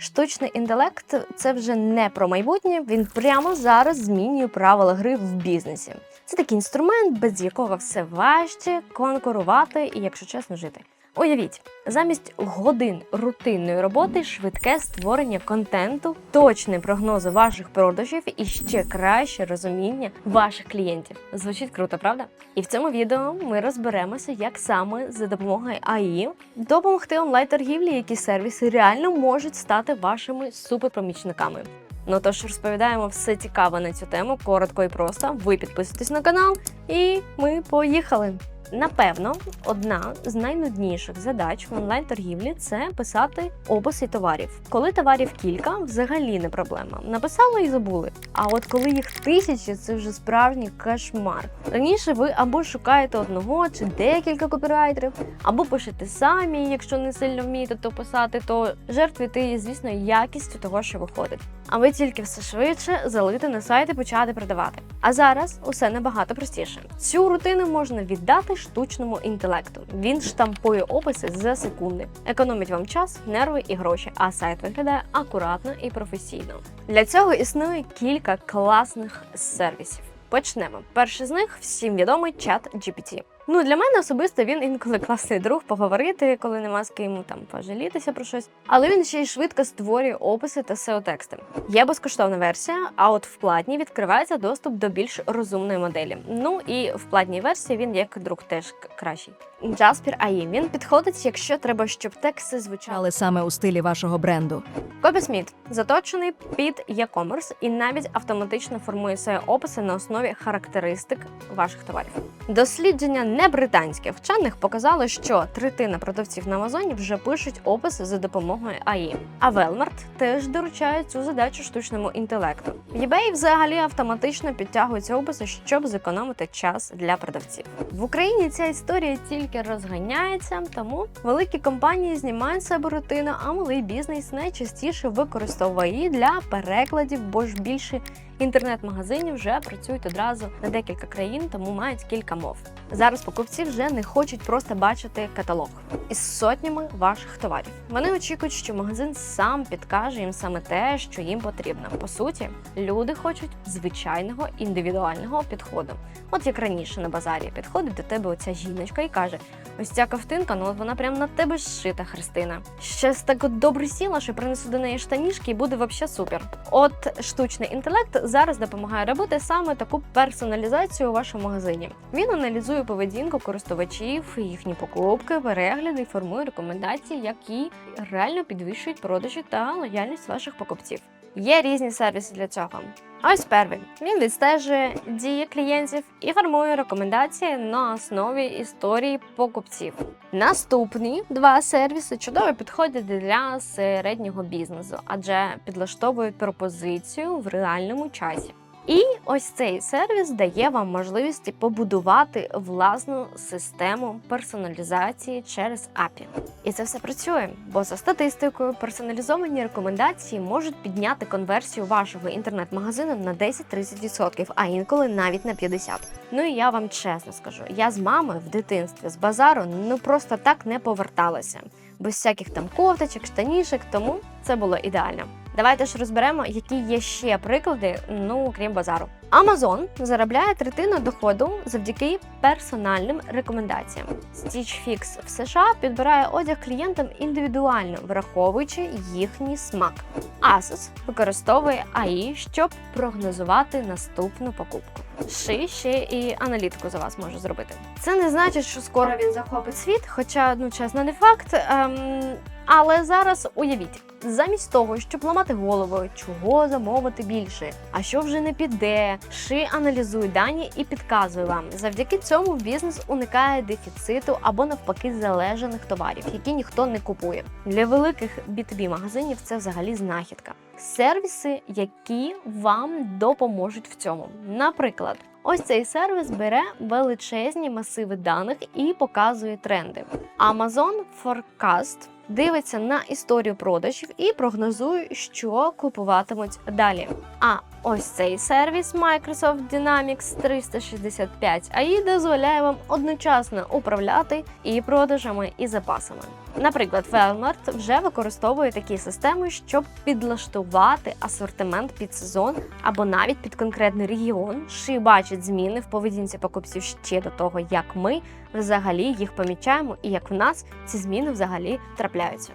Штучний інтелект це вже не про майбутнє. Він прямо зараз змінює правила гри в бізнесі. Це такий інструмент, без якого все важче конкурувати і, якщо чесно, жити. Уявіть, замість годин рутинної роботи швидке створення контенту, точні прогнози ваших продажів і ще краще розуміння ваших клієнтів. Звучить круто, правда? І в цьому відео ми розберемося, як саме за допомогою АІ допомогти онлайн-торгівлі, які сервіси реально можуть стати вашими суперпомічниками. Ну тож розповідаємо все цікаве на цю тему, коротко і просто. Ви підписуйтесь на канал, і ми поїхали. Напевно, одна з найнудніших задач в онлайн-торгівлі це писати описи товарів. Коли товарів кілька, взагалі не проблема. Написали і забули. А от коли їх тисячі, це вже справжній кошмар. Раніше ви або шукаєте одного чи декілька копірайтерів, або пишете самі, якщо не сильно вмієте то писати, то жертвуєте, звісно, якістю того, що виходить. А ви тільки все швидше залити на сайт і почати продавати. А зараз усе набагато простіше. Цю рутину можна віддати штучному інтелекту. Він штампує описи за секунди, економить вам час, нерви і гроші, а сайт виглядає акуратно і професійно. Для цього існує кілька класних сервісів. Почнемо. Перший з них всім відомий чат GPT. Ну для мене особисто він інколи класний друг поговорити, коли нема з ким там пожалітися про щось. Але він ще й швидко створює описи та seo тексти. Є безкоштовна версія, а от в платній відкривається доступ до більш розумної моделі. Ну і в платній версії він як друг теж кращий. Jasper AI. він підходить, якщо треба, щоб тексти звучали саме у стилі вашого бренду. Copysmith заточений під e-commerce і навіть автоматично формує свої описи на основі характеристик ваших товарів. Дослідження не британських вчених показало, що третина продавців на Амазоні вже пишуть описи за допомогою АІ. А Велмарт теж доручає цю задачу штучному інтелекту. В eBay взагалі автоматично підтягуються описи, щоб зекономити час для продавців. В Україні ця історія тільки розганяється, тому великі компанії знімають себе рутину, а малий бізнес найчастіше використовує її для перекладів, бо ж більше інтернет-магазинів вже працюють одразу на декілька країн, тому мають кілька мов. Зараз покупці вже не хочуть просто бачити каталог із сотнями ваших товарів. Вони очікують, що магазин сам підкаже їм саме те, що їм потрібно. По суті, люди хочуть звичайного індивідуального підходу. От як раніше на базарі підходить до тебе оця жіночка і каже: ось ця ковтинка, ну от вона прямо на тебе зшита, Христина. Щас так от добре сіла, що принесу до неї штанішки і буде вообще супер. От штучний інтелект зараз допомагає робити саме таку персоналізацію у вашому магазині. Він аналізує поведінку користувачів, їхні покупки, перегляди і формує рекомендації, які реально підвищують продажі та лояльність ваших покупців. Є різні сервіси для цього. Ось перший. Він відстежує дії клієнтів і формує рекомендації на основі історії покупців. Наступні два сервіси чудово підходять для середнього бізнесу, адже підлаштовують пропозицію в реальному часі. І ось цей сервіс дає вам можливість побудувати власну систему персоналізації через API. І це все працює, бо за статистикою персоналізовані рекомендації можуть підняти конверсію вашого інтернет-магазину на 10-30%, а інколи навіть на 50%. Ну і я вам чесно скажу, я з мамою в дитинстві з базару ну просто так не поверталася, без всяких там кофточок, штанішок, тому це було ідеально. Давайте ж розберемо, які є ще приклади, ну крім базару. Amazon заробляє третину доходу завдяки персональним рекомендаціям. Stitch Fix в США підбирає одяг клієнтам індивідуально, враховуючи їхній смак. Asus використовує AI, щоб прогнозувати наступну покупку. Ши ще і аналітику за вас може зробити. Це не значить, що скоро він захопить світ, хоча, ну чесно, не факт. Ем, але зараз уявіть, замість того, щоб ламати голову, чого замовити більше, а що вже не піде, ши аналізує дані і підказує вам. Завдяки цьому бізнес уникає дефіциту або навпаки залежаних товарів, які ніхто не купує. Для великих B2B магазинів це взагалі знахідка. Сервіси, які вам допоможуть в цьому. Наприклад, ось цей сервіс бере величезні масиви даних і показує тренди. Amazon Forecast дивиться на історію продажів і прогнозує, що купуватимуть далі. А Ось цей сервіс Microsoft Dynamics 365 AI дозволяє вам одночасно управляти і продажами, і запасами. Наприклад, Walmart вже використовує такі системи, щоб підлаштувати асортимент під сезон або навіть під конкретний регіон, чи бачить зміни в поведінці покупців ще до того, як ми взагалі їх помічаємо, і як в нас ці зміни взагалі трапляються.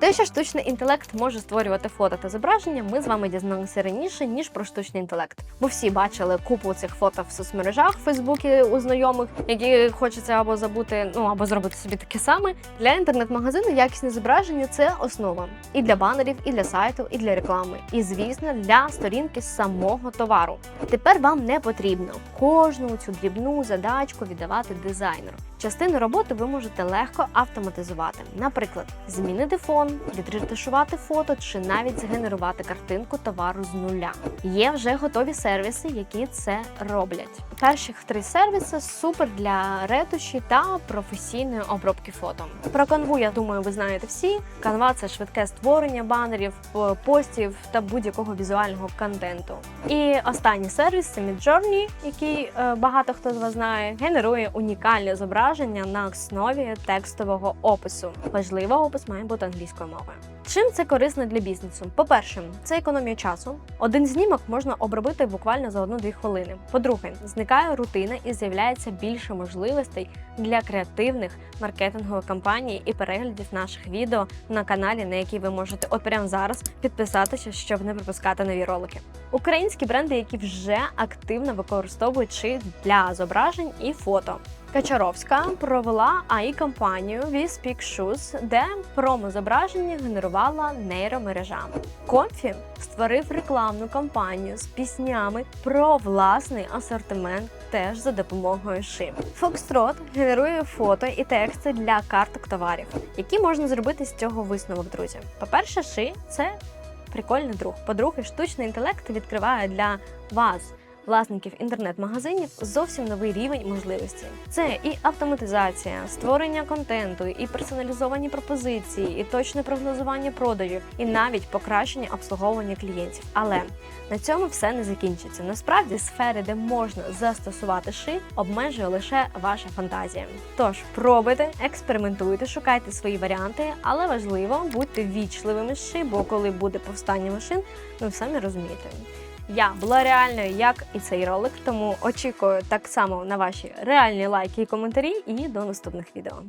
Те, що штучний інтелект може створювати фото та зображення, ми з вами дізналися раніше, ніж про штучний інтелект. Бо всі бачили купу цих фото в соцмережах, в Фейсбуці у знайомих, які хочеться або забути, ну або зробити собі таке саме. Для інтернет-магазину якісне зображення це основа і для банерів, і для сайту, і для реклами, і звісно, для сторінки самого товару. Тепер вам не потрібно кожну цю дрібну задачку віддавати дизайнеру. Частину роботи ви можете легко автоматизувати, наприклад, змінити фон, відретушувати фото чи навіть згенерувати картинку товару з нуля. Є вже готові сервіси, які це роблять. Перших три сервіси супер для ретуші та професійної обробки фото. Про канву, я думаю, ви знаєте всі. Canva – це швидке створення банерів, постів та будь-якого візуального контенту. І останній сервіс це Midjourney, який е, багато хто з вас знає, генерує унікальне зображення на основі текстового опису. Важливо, опис має бути англійською мовою. Чим це корисно для бізнесу? По-перше, це економія часу. Один знімок можна обробити буквально за 1-2 хвилини. По-друге, зникає рутина і з'являється більше можливостей для креативних маркетингових кампаній і переглядів наших відео на каналі, на який ви можете от прямо зараз підписатися, щоб не пропускати нові ролики. Українські бренди, які вже активно використовують шит для зображень і фото. Качаровська провела ai кампанію We Speak Shoes, де промо-зображення генерувала нейромережа. Комфі створив рекламну кампанію з піснями про власний асортимент теж за допомогою ши. Foxtrot генерує фото і тексти для карток товарів, які можна зробити з цього висновок, друзі. По-перше, ши це прикольний друг. По-друге, штучний інтелект відкриває для вас. Власників інтернет-магазинів зовсім новий рівень можливостей. Це і автоматизація, створення контенту, і персоналізовані пропозиції, і точне прогнозування продажів, і навіть покращення обслуговування клієнтів. Але на цьому все не закінчиться. Насправді сфери, де можна застосувати ши, обмежує лише ваша фантазія. Тож пробуйте, експериментуйте, шукайте свої варіанти, але важливо будьте вічливими з ши, бо коли буде повстання машин, ви самі розумієте. Я була реальною, як і цей ролик, тому очікую так само на ваші реальні лайки і коментарі. І до наступних відео.